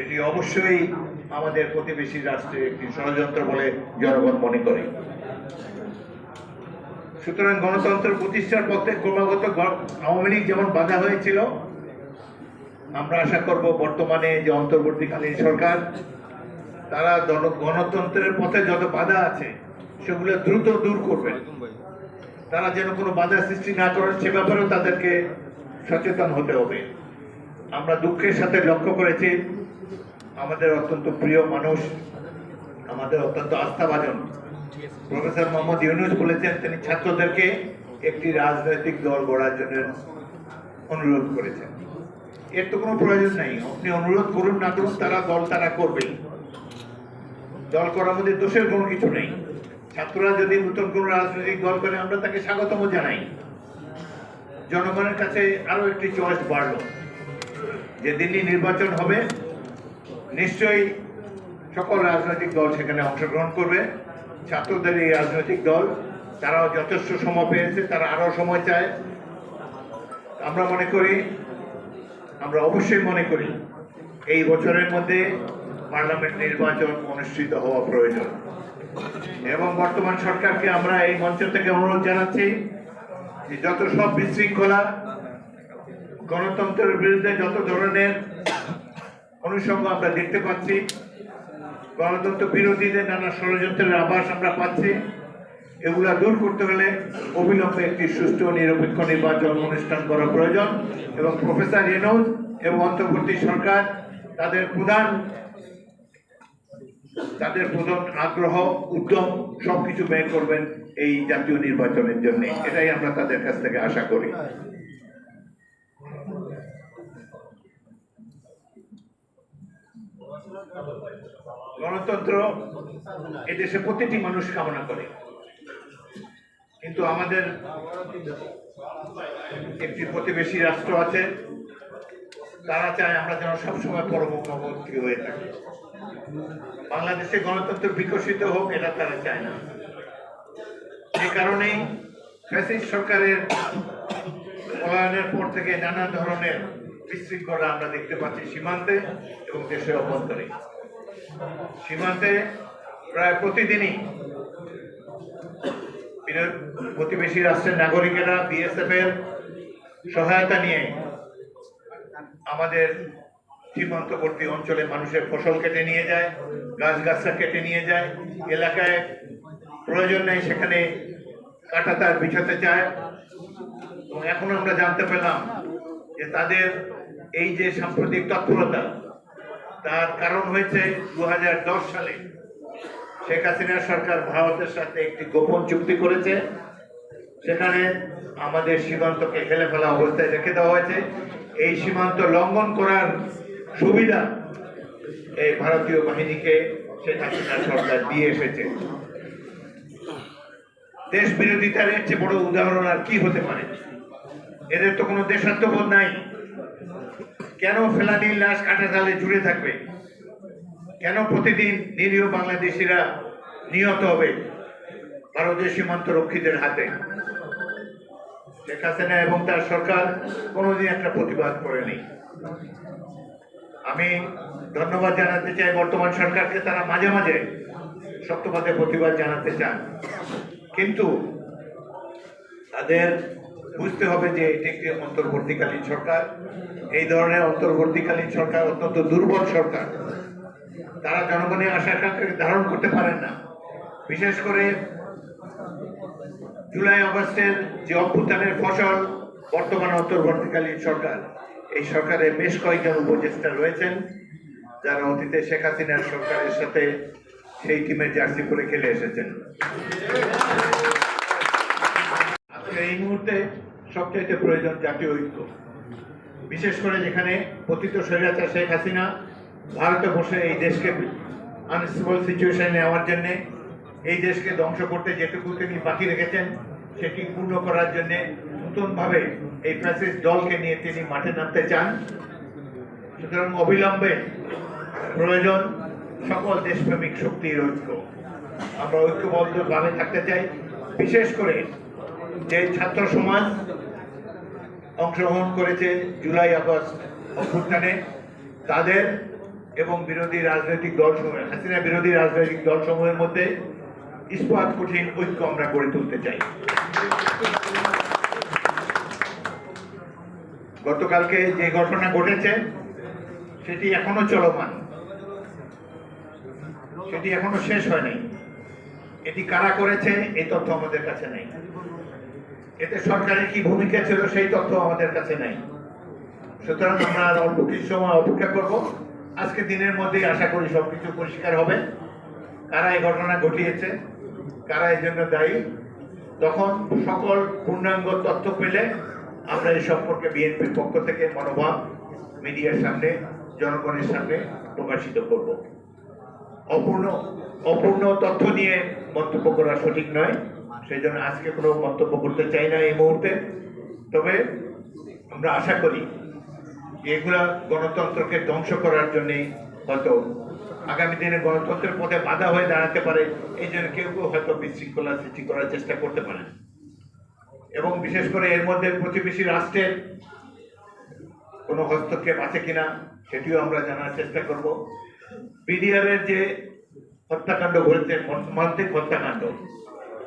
এটি অবশ্যই আমাদের প্রতিবেশী রাষ্ট্রের একটি ষড়যন্ত্র বলে জনগণ মনে করে। সুতরাং গণতন্ত্র প্রতিষ্ঠার পথে ক্রমাগত আওয়ামী লীগ যেমন বাধা হয়েছিল, আমরা আশা করব বর্তমানে যে অন্তর্বর্তীকালীন সরকার, তারা গণতন্ত্রের পথে যত বাধা আছে, সেগুলো দ্রুত দূর করবেন তারা যেন কোনো বাধা সৃষ্টি না করেন সে ব্যাপারেও তাদেরকে সচেতন হতে হবে। আমরা দুঃখের সাথে লক্ষ্য করেছি আমাদের অত্যন্ত প্রিয় মানুষ, আমাদের অত্যন্ত আস্থাভাজন। প্রফেসর মোহাম্মদ ইউনুস বলেছেন, তিনি ছাত্রদেরকে একটি রাজনৈতিক দল গড়ার জন্য অনুরোধ করেছেন। এর তো কোনো প্রয়োজন নাই। আপনি অনুরোধ করুন না করুন, তারা দল তারা করবেই দল করার মধ্যে দোষের কোনো কিছু নেই। ছাত্ররা যদি নতুন কোনো রাজনৈতিক দল করে, আমরা তাকে স্বাগতম জানাই। জনগণের কাছে আরও একটি চয়েস বাড়লো। যে দিল্লি নির্বাচন হবে নিশ্চয়ই সকল রাজনৈতিক দল সেখানে অংশগ্রহণ করবে। ছাত্রদের এই রাজনৈতিক দল, তারাও যথেষ্ট সময় পেয়েছে, তারা আরও সময় চায়। আমরা মনে করি, আমরা অবশ্যই মনে করি, এই বছরের মধ্যে পার্লামেন্ট নির্বাচন অনুষ্ঠিত হওয়া প্রয়োজন। এবং বর্তমান সরকারকে আমরা এই মঞ্চ থেকে অনুরোধ জানাচ্ছি যে যত সব বিশৃঙ্খলা, গণতন্ত্রের বিরুদ্ধে যত ধরনের অনুষঙ্গ আমরা দেখতে পাচ্ছি, গণতন্ত্র বিরোধীদের নানা ষড়যন্ত্রের আভাস আমরা পাচ্ছি। এগুলা দূর করতে হলে অবিলম্বে একটি সুষ্ঠু নিরপেক্ষ নির্বাচন অনুষ্ঠান করা প্রয়োজন এবং প্রফেসর রেনৌজ এবং অন্তর্বর্তী সরকার তাদের প্রধান তাদের প্রধান আগ্রহ, উদ্যম সবকিছু ব্যয় করবেন এই জাতীয় নির্বাচনের জন্য। এটাই আমরা তাদের কাছ থেকে আশা করি। গণতন্ত্র এদেশে প্রতিটি মানুষ কামনা করে। কিন্তু আমাদের একটি প্রতিবেশী রাষ্ট্র আছে, তারা চায় আমরা যেন সবসময় পরমুখী হয়ে থাকি। বাংলাদেশে গণতন্ত্র বিকশিত হোক, এটা তারা চায় না। এই কারণেই ফ্যাসিস্ট সরকারের পলায়নের পর থেকে নানা ধরনের বিশৃঙ্খলা আমরা দেখতে পাচ্ছি সীমান্তে এবং দেশের অভ্যন্তরে। সীমান্তে প্রায় প্রতিদিনই প্রতিবেশী রাষ্ট্রের নাগরিকেরা বিএসএফ এর সহায়তা নিয়ে আমাদের সীমান্তবর্তী অঞ্চলে মানুষের ফসল কেটে নিয়ে যায় গাছ গাছরা কেটে নিয়ে যায়, এলাকায় প্রয়োজন নেই সেখানে কাঁটাতার বিছাতে চায়। এবং এখন আমরা জানতে পেলাম যে তাদের এই যে সাম্প্রতিক তৎপরতা, তার কারণ হয়েছে দু হাজার দশ সালে শেখ হাসিনা সরকার ভারতের সাথে একটি গোপন চুক্তি করেছে। সেখানে আমাদের সীমান্তকে হেলে ফেলা অবস্থায় রেখে দেওয়া হয়েছে। এই সীমান্ত লঙ্ঘন করার সুবিধা এই ভারতীয় বাহিনীকে শেখ হাসিনা সরকার দিয়ে এসেছে। দেশ বিরোধিতার এর চেয়ে বড় উদাহরণ আর কি হতে পারে? এদের তো কোনো দেশাত্মবোধ নাই। কেন ফেলানির লাশ কাটা জালে জুড়ে থাকবে? কেন প্রতিদিন নিরীহ বাংলাদেশিরা নিহত হবে ভারতীয় সীমান্ত রক্ষীদের হাতে? শেখ হাসিনা এবং তার সরকার কোনোদিন একটা প্রতিবাদ করেনি। আমি ধন্যবাদ জানাতে চাই বর্তমান সরকারকে, তারা মাঝে মাঝে সত্যবাদে প্রতিবাদ জানাতে চান। কিন্তু তাদের বুঝতে হবে যে এটি একটি অন্তর্বর্তীকালীন সরকার। এই ধরনের অন্তর্বর্তীকালীন সরকার অত্যন্ত দুর্বল সরকার। তারা জনগণের আশা আকাঙ্ক্ষাকে ধারণ করতে পারেন না। বিশেষ করে জুলাই আগস্টের যে অভ্যুত্থানের ফসল, বর্তমান অন্তর্বর্তীকালীন সরকার, এই সরকারে বেশ কয়েকজন উপদেষ্টা রয়েছেন, যারা অতীতে শেখ হাসিনার সরকারের সাথে সেই টিমের জার্সি পরে খেলে এসেছেন। আজকে এই মুহূর্তে সবচাইতে প্রয়োজন জাতীয় ঐক্য। বিশেষ করে যেখানে পতিত স্বৈরাচার শেখ হাসিনা ভারতে বসে এই দেশকে আনস্টেবল সিচুয়েশনে নেওয়ার জন্য, এই দেশকে ধ্বংস করতে যেটুকু তিনি বাকি রেখেছেন, সেটি পূর্ণ করার জন্যে নতুনভাবে এই ফ্যাসিস্ট দলকে নিয়ে তিনি মাঠে নামতে চান। সুতরাং অবিলম্বে প্রয়োজন সকল দেশপ্রেমিক শক্তির ঐক্য। আমরা ঐক্যবদ্ধভাবে থাকতে চাই। বিশেষ করে যে ছাত্র সমাজ অংশগ্রহণ করেছে জুলাই আগস্ট অভ্যুত্থানে। তাদের এবং বিরোধী রাজনৈতিক দল সমূহ হাসিনা বিরোধী রাজনৈতিক দলসমূহের মধ্যে ইস্পাত, কঠিন ঐক্য আমরা গড়ে তুলতে চাই। গতকালকে যে ঘটনা ঘটেছে, সেটি এখনও চলমান। সেটি এখনও শেষ হয়নি। এটি কারা করেছে, এই তথ্য আমাদের কাছে নেই। এতে সরকারের কি ভূমিকা ছিল সেই তথ্য আমাদের কাছে নাই। সুতরাং আমরা আর অল্প কিছু সময় অপেক্ষা করব। আজকে দিনের মধ্যেই আশা করি সবকিছু পরিষ্কার হবে। কারা এই ঘটনা ঘটিয়েছে, কারা এই জন্য দায়ী, তখন সকল পূর্ণাঙ্গ তথ্য পেলে আমরা এই সম্পর্কে বিএনপির পক্ষ থেকে মনোভাব মিডিয়ার সামনে, জনগণের সামনে প্রকাশিত করব। অপূর্ণ অপূর্ণ তথ্য নিয়ে মন্তব্য করা সঠিক নয়। সেই জন্য আজকে কোনো মন্তব্য করতে চাই না এই মুহূর্তে। তবে আমরা আশা করি এগুলা গণতন্ত্রকে ধ্বংস করার জন্যই হয়তো আগামী দিনে গণতন্ত্রের পথে বাধা হয়ে দাঁড়াতে পারে, এই জন্য কেউ কেউ হয়তো বিশৃঙ্খলা সৃষ্টি করার চেষ্টা করতে পারে এবং বিশেষ করে এর মধ্যে প্রতিবেশী রাষ্ট্রের কোনো হস্তক্ষেপ আছে কিনা, সেটিও আমরা জানার চেষ্টা করব। বিডিআরের যে হত্যাকাণ্ড ঘটেছে মর্মান্তিক হত্যাকাণ্ড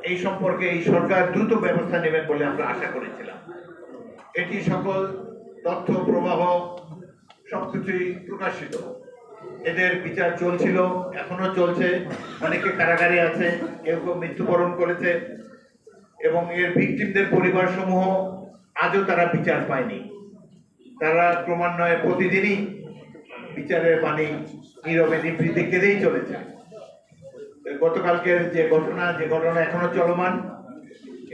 এই সম্পর্কে এই সরকার দ্রুত ব্যবস্থা নেবেন বলে আমরা আশা করেছিলাম। এটি সকল তথ্য, প্রবাহ, সবকিছুই প্রকাশিত। এদের বিচার চলছিল, এখনও চলছে। অনেকে কারাগারে আছে, কেউ কেউ মৃত্যুবরণ করেছে, এবং এর ভিকটিমদের পরিবার সমূহ আজও তারা বিচার পায়নি। তারা ক্রমান্বয়ে প্রতিদিনই বিচারের পানি নীরবে নিবৃত্তি কেঁদেই চলেছে। গতকালকের যে ঘটনা যে ঘটনা এখনও চলমান,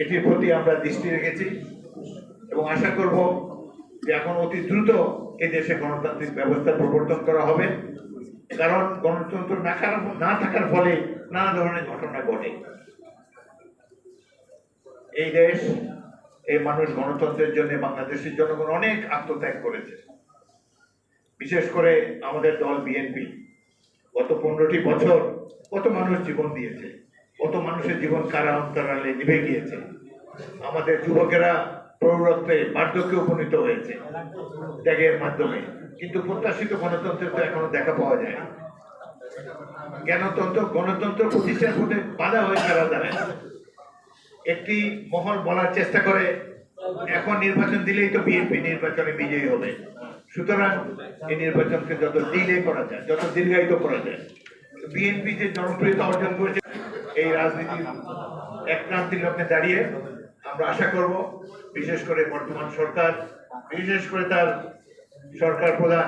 এটির প্রতি আমরা দৃষ্টি রেখেছি এবং আশা করব যে এখন অতি দ্রুত এই দেশে গণতান্ত্রিক ব্যবস্থা প্রবর্তন করা হবে। কারণ গণতন্ত্র না না থাকার ফলে নানা ধরনের ঘটনা ঘটে। এই দেশ, এই মানুষ গণতন্ত্রের জন্য বাংলাদেশের জনগণ অনেক আত্মত্যাগ করেছে। বিশেষ করে আমাদের দল বিএনপি। গত পনেরোটি বছর কত মানুষ জীবন দিয়েছে? কত মানুষের জীবন কারা অন্তরালে নিভে গিয়েছে? আমাদের যুবকেরা প্রৌঢ়ত্বে বার্ধক্যে উপনীত হয়েছে ত্যাগের মাধ্যমে। কিন্তু প্রত্যাশিত গণতন্ত্রের তো এখনও দেখা পাওয়া যায় না। জ্ঞানতন্ত্র, গণতন্ত্র প্রতিষ্ঠার পথে বাধা হয়ে কারা দাঁড়ায় একটি মহল বলার চেষ্টা করে, এখন নির্বাচন দিলেই তো বিএনপি নির্বাচনে বিজয়ী হবে। সুতরাং এই নির্বাচনকে যত ডিলে করা যায়, যত দীর্ঘায়িত করা যায় বিএনপি যে জনপ্রিয়তা অর্জন করেছে, এই রাজনীতির এক ক্রান্তির লগ্নে দাঁড়িয়ে আমরা আশা করব, বিশেষ করে বর্তমান সরকার, বিশেষ করে তার সরকার প্রধান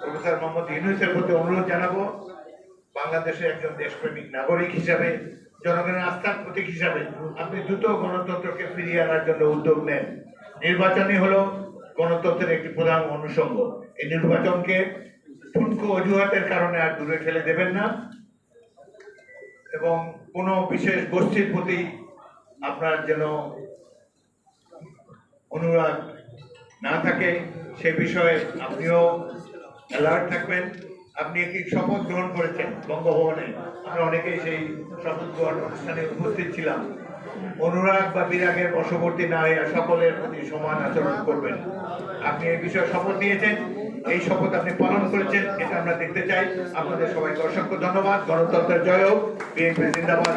প্রফেসর মোহাম্মদ ইউনুসের প্রতি অনুরোধ জানাব বাংলাদেশে একজন দেশপ্রেমিক নাগরিক হিসাবে, জনগণের আস্থার প্রতীক হিসাবে আপনি দ্রুত গণতন্ত্রকে ফিরিয়ে আনার জন্য উদ্যোগ নেন। নির্বাচনই হলো গণতন্ত্রের একটি প্রধান অনুষঙ্গ। এই নির্বাচনকে ঠুনকো অজুহাতের কারণে আর দূরে ঠেলে দেবেন না। এবং কোনো বিশেষ গোষ্ঠীর প্রতি আপনার যেন অনুরাগ না থাকে, সে বিষয়ে আপনিও অ্যালার্ট থাকবেন। আপনি একটি শপথ গ্রহণ করেছেন বঙ্গভবনে। আমরা অনেকেই সেই শপথ গ্রহণ অনুষ্ঠানে উপস্থিত ছিলাম। অনুরাগ বা বিরাগের বশবর্তী না হইয়া সকলের প্রতি সমান আচরণ করবেন। আপনি এই বিষয়ে শপথ নিয়েছেন, এই শপথ আপনি পালন করেছেন, এটা আমরা দেখতে চাই। আপনাদের সবাইকে অসংখ্য ধন্যবাদ। গণতন্ত্রের জয় হোক। বিএনপি জিন্দাবাদ।